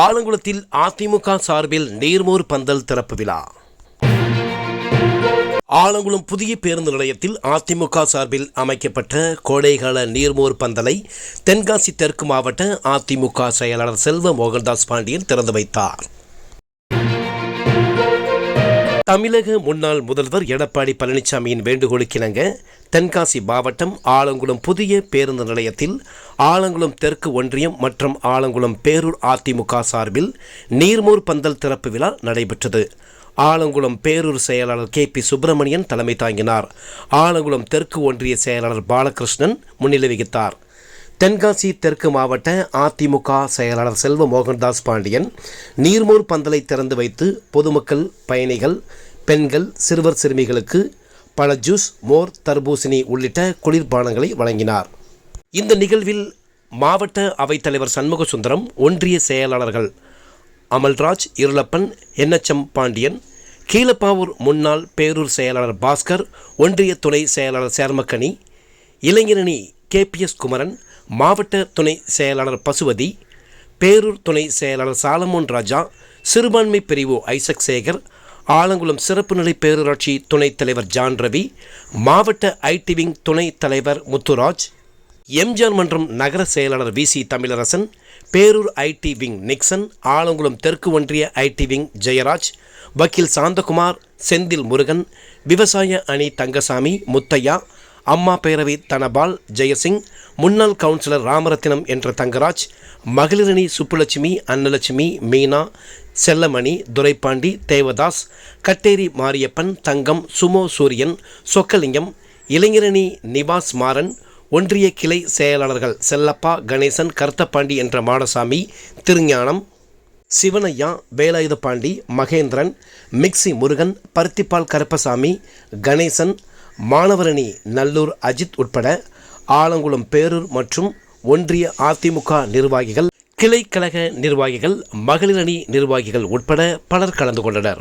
ஆலங்குளத்தில் அதிமுக சார்பில் நீர்மோர் பந்தல் திறப்பு விழா. ஆலங்குளம் புதிய பேருந்து நிலையத்தில் அதிமுக சார்பில் அமைக்கப்பட்ட கோடைகால நீர்மோர் பந்தலை தென்காசி தெற்கு மாவட்ட அதிமுக செயலாளர் செல்வ மோகன்தாஸ் பாண்டியன் திறந்து வைத்தார். தமிழக முன்னாள் முதல்வர் எடப்பாடி பழனிசாமியின் வேண்டுகோளுக்கிணங்க தென்காசி மாவட்டம் ஆலங்குளம் புதிய பேருந்து நிலையத்தில் ஆலங்குளம் தெற்கு ஒன்றியம் மற்றும் ஆலங்குளம் பேரூர் அதிமுக சார்பில் நீர்மூர் பந்தல் திறப்பு விழா நடைபெற்றது. ஆலங்குளம் பேரூர் செயலாளர் கே பி சுப்பிரமணியன் தலைமை தாங்கினார். ஆலங்குளம் தெற்கு ஒன்றிய செயலாளர் பாலகிருஷ்ணன் முன்னிலை வகித்தார். தென்காசி தெற்கு மாவட்ட அதிமுக செயலாளர் செல்வ மோகன்தாஸ் பாண்டியன் நீர்மூர் பந்தலை திறந்து வைத்து பொதுமக்கள் பயணிகள் பெண்கள் சிறுவர் சிறுமிகளுக்கு பழ ஜூஸ் மோர் தர்பூசணி உள்ளிட்ட குளிர்பானங்களை வழங்கினார். இந்த நிகழ்வில் மாவட்ட அவைத்தலைவர் சண்முக சுந்தரம் ஒன்றிய செயலாளர்கள் அமல்ராஜ் இருளப்பன் என்எச்எம் பாண்டியன் கீழப்பாவூர் முன்னாள் பேரூர் செயலாளர் பாஸ்கர் ஒன்றிய துணை செயலாளர் சேர்மக்கனி இளைஞரணி கேபிஎஸ் குமரன் மாவட்ட துணை செயலாளர் பசுவதி பேரூர் துணை செயலாளர் சாலமோன் ராஜா சிறுபான்மை பிரிவு ஐசக் சேகர் ஆலங்குளம் சிறப்பு நிலை பேரூராட்சி துணைத் தலைவர் ஜான் ரவி மாவட்ட ஐடி விங் துணைத் தலைவர் முத்துராஜ் எம்ஜிஆர் மன்றம் நகர செயலாளர் V C Tamilarasan Perur IT wing Nixon Alangulam தெற்கு ஒன்றிய ஐடி விங் ஜெயராஜ் வக்கீல் சாந்தகுமார் செந்தில் முருகன் விவசாய அணி தங்கசாமி முத்தையா அம்மா பேரவை தனபால் ஜெயசிங் முன்னாள் கவுன்சிலர் ராமரத்தினம் என்ற தங்கராஜ் மகளிரணி சுப்புலட்சுமி அன்னலட்சுமி மீனா செல்லமணி துரைப்பாண்டி தேவதாஸ் கட்டேரி மாரியப்பன் தங்கம் சுமோ சூரியன் சொக்கலிங்கம் இளைஞரணி நிவாஸ் மாறன் ஒன்றிய கிளை செயலாளர்கள் செல்லப்பா கணேசன் கருத்தப்பாண்டி என்ற மாடசாமி திருஞானம் சிவனையா வேலாயுதபாண்டி மகேந்திரன் மிக்சி முருகன் பருத்திப்பால் கருப்பசாமி கணேசன் மாணவரணி நல்லூர் அஜித் உட்பட ஆலங்குளம் பேரூர் மற்றும் ஒன்றிய அதிமுக நிர்வாகிகள் கிளை கழக நிர்வாகிகள் மகளிரணி நிர்வாகிகள் உட்பட பலர் கலந்து கொண்டனர்.